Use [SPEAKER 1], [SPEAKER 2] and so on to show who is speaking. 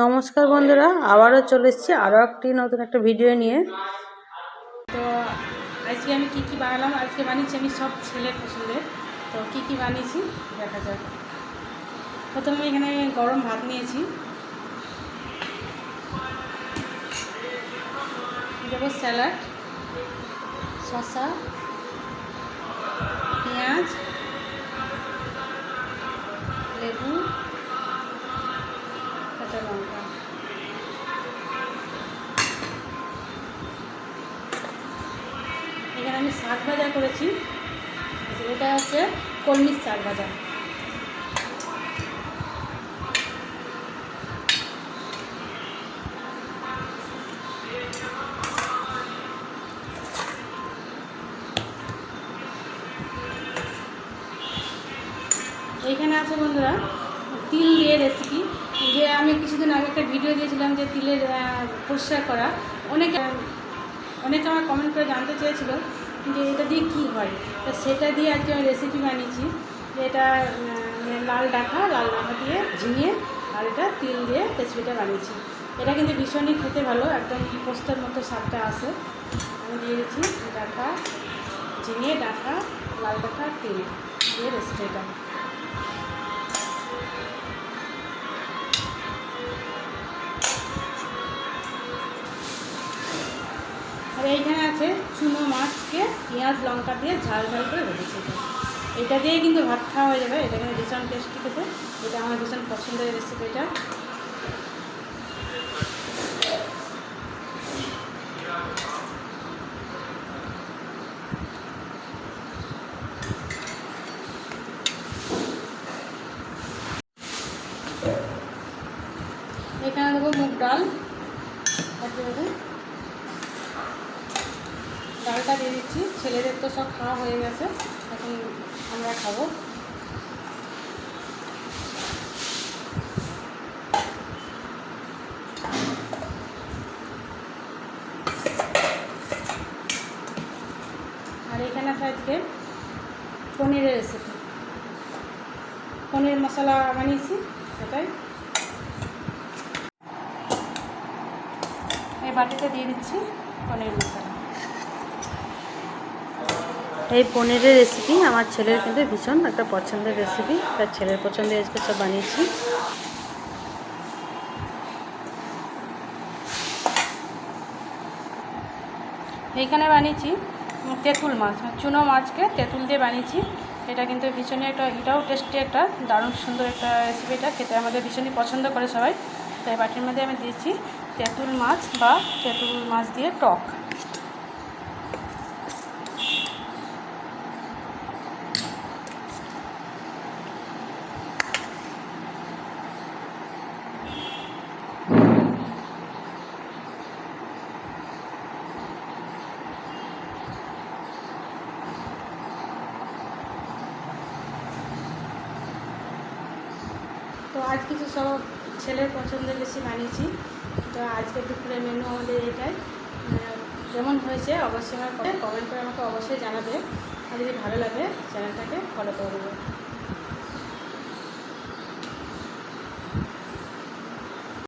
[SPEAKER 1] নমস্কার বন্ধুরা, আবারও চলে এসেছি আরও একটি নতুন একটা ভিডিও নিয়ে।
[SPEAKER 2] তো আজকে আমি কি কি বানালাম? আজকে বানিয়েছি আমি সব ছেলের পছন্দের। তো কি কি বানিয়েছি? দেখা যাক। প্রথমে এখানে গরম ভাত নিয়েছি। দেবো স্যালাড, শসা, পেঁয়াজ আমি শাক ভাজা করেছি। এটা হচ্ছে কলমির শাক ভাজা। এইখানে আছে বন্ধুরা, তিল দিয়ে রেসিপি যে আমি কিছুদিন আগে একটা ভিডিও দিয়েছিলাম যে তিলের পরিষ্কার করা। অনেক, অনেকে আমার কমেন্ট করে জানতে চেয়েছিল। যে এটা দিয়ে কী হয়? তা সেটা দিয়ে আজকে আমি রেসিপি বানিয়েছি। এটা লাল ডাঁটা লাল ডাঁটা দিয়ে ঝিঙে আর এটা তিল দিয়ে রেসিপিটা বানিয়েছি। এটা কিন্তু ভীষণই খেতে ভালো, একদম পোস্তের মতো স্বাদটা আসে আমি দিয়ে দিচ্ছি ডাঁটা, ঝিঙে, ডাঁটা, লাল ডাঁটা, তিল দিয়ে রেসিপিটা আর এইখানে পেঁয়াজ, লঙ্কা দিয়ে ঝাল ঝাল করে রেখেছি। এটা দিয়ে কিন্তু ভাত খাওয়া হয়ে যাবে। এটা কিন্তু ভীষণ টেস্টি খেতে। এটা আমার ভীষণ পছন্দের রেসিপি এটা। এখানে দেবো মুগ ডাল। ডালটা দিয়ে দিচ্ছি। ছেলেদের তো সব খাওয়া হয়ে গেছে। এখন আমরা খাব। আর এখানে আছে আজকে পনিরের রেসিপি পনির মশলা বানিয়েছি, সেটাই। এই বাটিতে দিয়ে দিচ্ছি পনির মশলা।
[SPEAKER 1] এই পনিরের রেসিপি আমার ছেলের কিন্তু ভীষণ একটা পছন্দের রেসিপি তার ছেলের পছন্দের আজকে সব বানিয়েছি।
[SPEAKER 2] এইখানে বানিয়েছি তেঁতুল মাছ মানে চুনো মাছকে তেঁতুল দিয়ে বানিয়েছি। এটা কিন্তু ভীষণই একটা, এটাও টেস্টি একটা, দারুণ সুন্দর একটা রেসিপি এটা। খেতে আমাদের ভীষণই পছন্দ করে সবাই। তাই বাটির মধ্যে আমি দিয়েছি তেঁতুল মাছ বা তেঁতুল মাছ দিয়ে টক। তো আজ কিছু সব ছেলের পছন্দের বেশি বানিয়েছি। তো আজকে দুপুরে মেনু আমাদের এটাই। যেমন হয়েছে অবশ্যই আমার কমেন্ট করে আমাকে অবশ্যই জানাবে। আর যদি ভালো লাগে চ্যানেলটাকে ফলো করে দেবে।